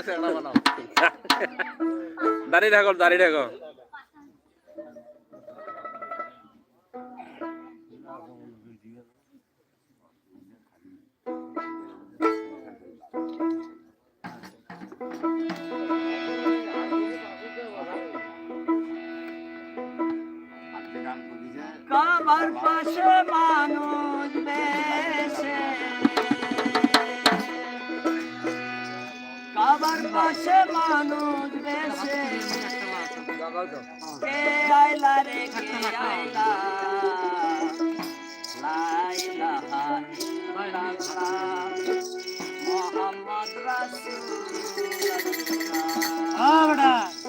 দাড়ি কাটা চেংড়া বানাও। দাড়ি ঢাকো দাড়ি ঢাকো আজকে গান করিছে কাবার পাশে মানুষ বেশে। পাশে মানুষ বেশে। কে আইলা রে কে মুহাম্মদ রাসূলুল্লাহ। কাবার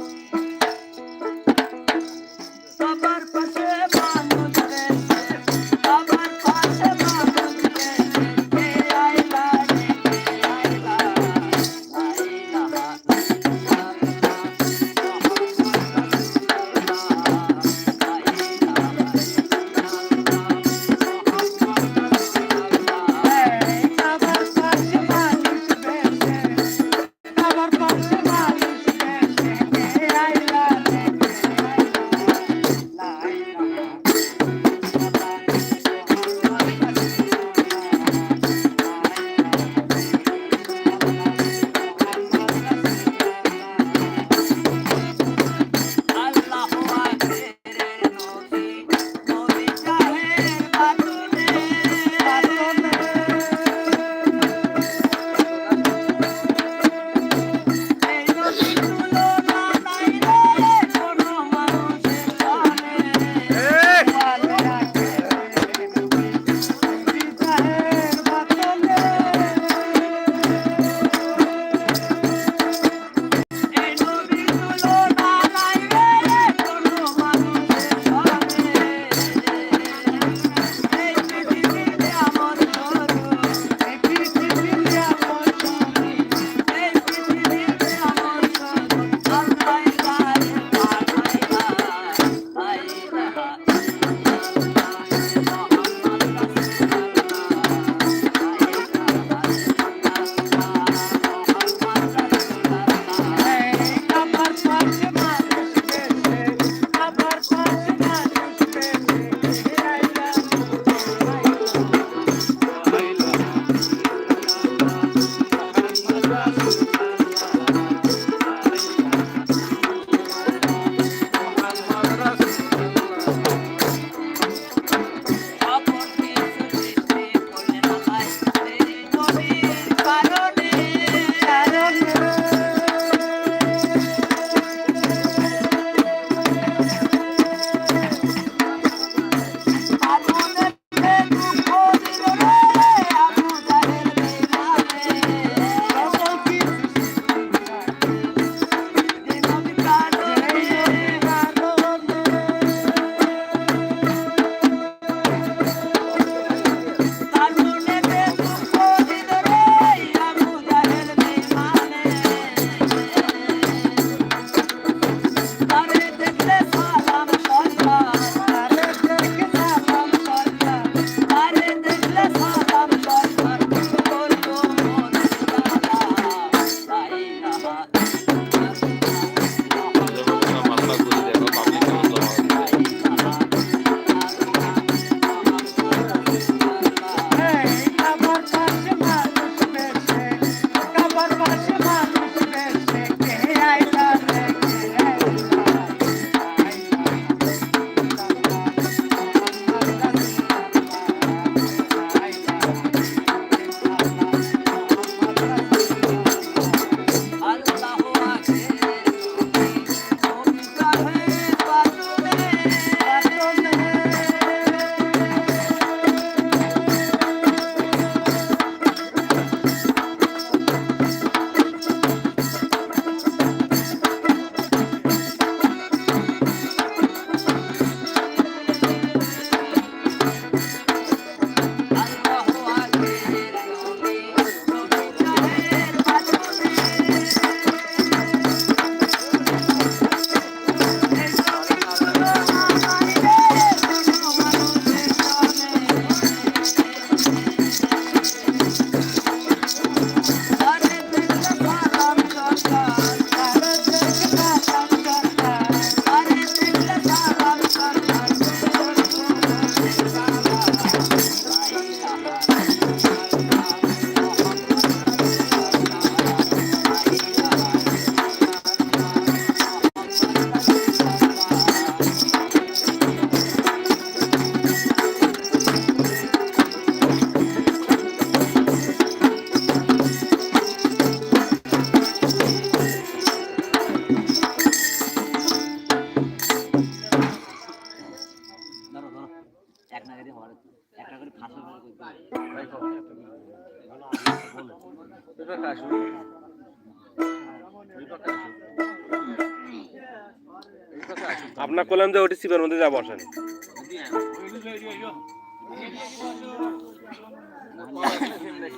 আপনার কলাম যে ওটি সিপের মধ্যে যা বসেন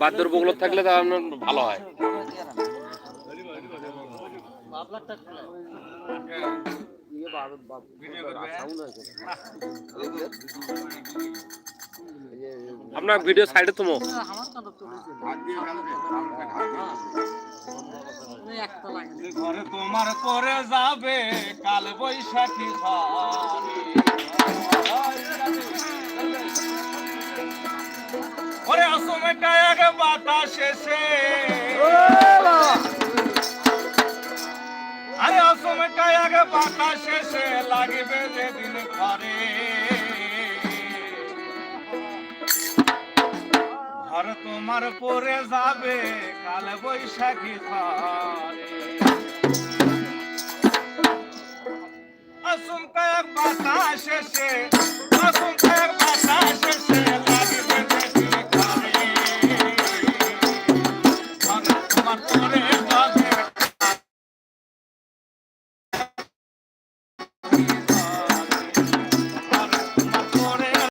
বাদ্যর বগুলো থাকলে তা আপনার ভালো হয় আপনার ভিডিও সাইডে তুমো। ঘরে তোমার করে যাবে কাল বৈশাখী ওরে অসময় আগে বাতাস এসে। আরে অসময় আগে বাতাস এসে, লাগবে যেদিন ঘরে। তোমার পরে যাবে কাল বৈশাখী আসুন কয়েক বাতাস এসে